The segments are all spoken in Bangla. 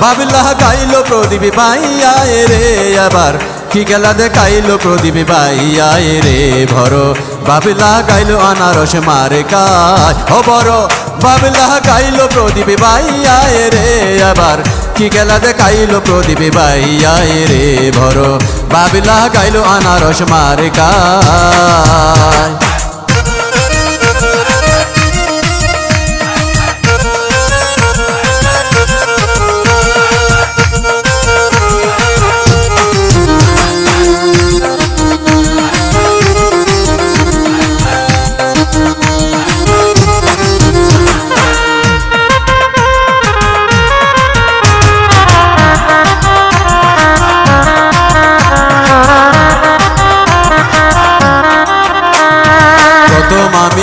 বড় বাবলা গাইলো প্রদীপ ভাইয়ায় রে আবার কি খেলা দেখাইলো প্রদীপ ভাইয়ায় রে ভর। বাবলা গাইলো আনারস মারে কায় ও বড়। বাবলা গাইলো প্রদীপ ভাইয়ায় রে আবার কি খেলা দেখাইলো প্রদীপ ভাইয়ায় রে ভর। বাবলা গাইলো আনারস মারে কায়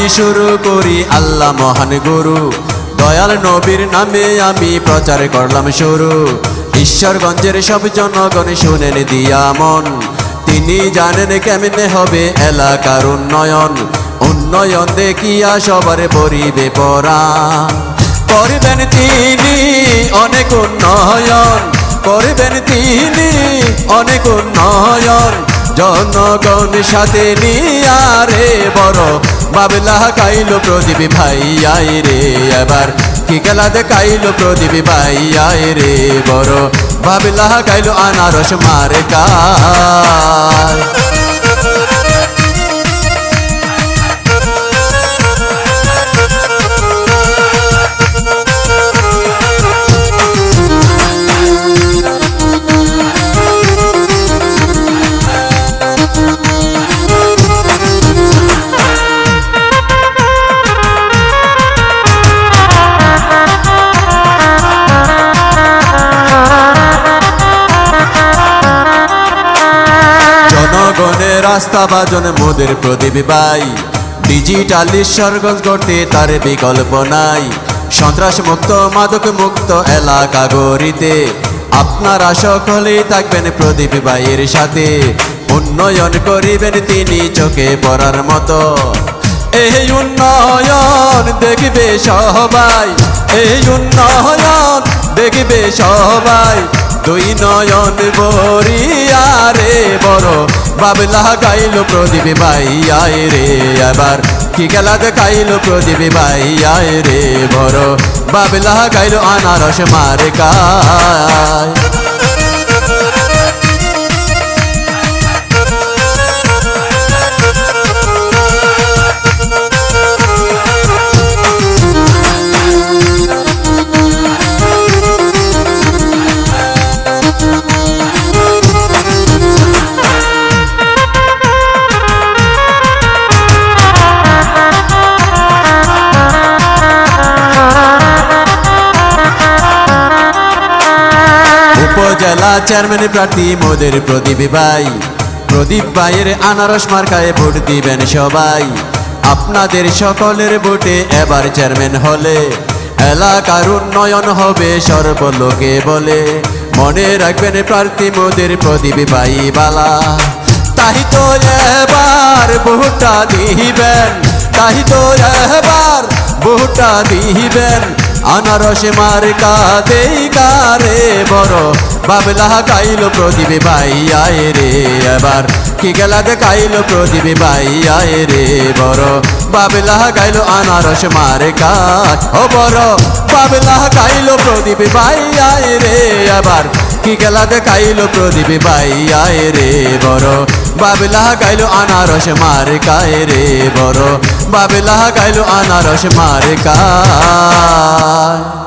শুরু করি আল্লাহ মহান গুরু। দয়াল নবীর নামে আমি প্রচার করলাম শুরু। ঈশ্বরগঞ্জের সব জনগণ শুনেন দিয়া মন। তিনি জানেন কেমনে হবে এলাকার উন্নয়ন। উন্নয়ন দেখিয়া সবার পরিবে পরা করবেন তিনি অনেক উন্নয়ন। করবেন তিনি অনেক উন্নয়ন। জনগণ সাথে নিয়ারে বড় বাবলা কাইলো প্রদীপ ভাই, আয় রে এবার। কি খেলা দেখাইলো প্রদীপ ভাই, আয় রে বড়। বাবলা কাইলো আনারস মারে কায় জনগণের রাস্তা বাজন মোদের প্রদীপ ভাই। ডিজিটাল ঈশ্বরগঞ্জ করতে তার বিকল্প নাই। সন্ত্রাস মুক্ত, মাদক মুক্ত এলাকা গড়িতে। আপনারা সকলেই থাকবেন প্রদীপ ভাইয়ের সাথে। উন্নয়ন করিবেন তিনি চোখে পড়ার মতো। এই উন্নয়ন দেখবে সবাই। এই উন্নয়ন দেখবে সবাই। দুই নয়ন বরিয়ারে বড়। বাবলা গাইল প্রদীপ ভাই আয় রে আবার। কি খেলা দেখাইল প্রদীপ আয় রে বড়। বাবলা গাইল আনারস মারে কায় উপজেলা চেয়ারম্যান প্রার্থী মোদের প্রদীপ ভাই। প্রদীপ ভাইয়ের আনারস মার্কায় ভোট দিবেন সবাই। আপনাদের সকলের ভোটে এবার চেয়ারম্যান হলে। এলাকার উন্নয়ন হবে সর্বলোকে বলে। মনে রাখবেন প্রার্থী মোদের প্রদীপ ভাই বালা। তাই তো এবার ভোটটা দিবেন। তাই তো এবার ভোটটা দিবেন। আনারসে মার কাদেই কারে বড় বাবলা কাইলো প্রদীপ ভাই আয় রে এবার কি গেলা দেখাইলো প্রদীপ ভাই আয় রে বড় বাবলা গাইলো আনারস মারে কাজ ও বড় বাবলা গাইলো প্রদীপ ভাই আয় রে এবার কি গেলা দেখাইলো প্রদীপ ভাই আয় রে বড় বাবলা গাইলো আনারস মারে কায় রে বড় বাবলা গাইলো আনারস মারে কায়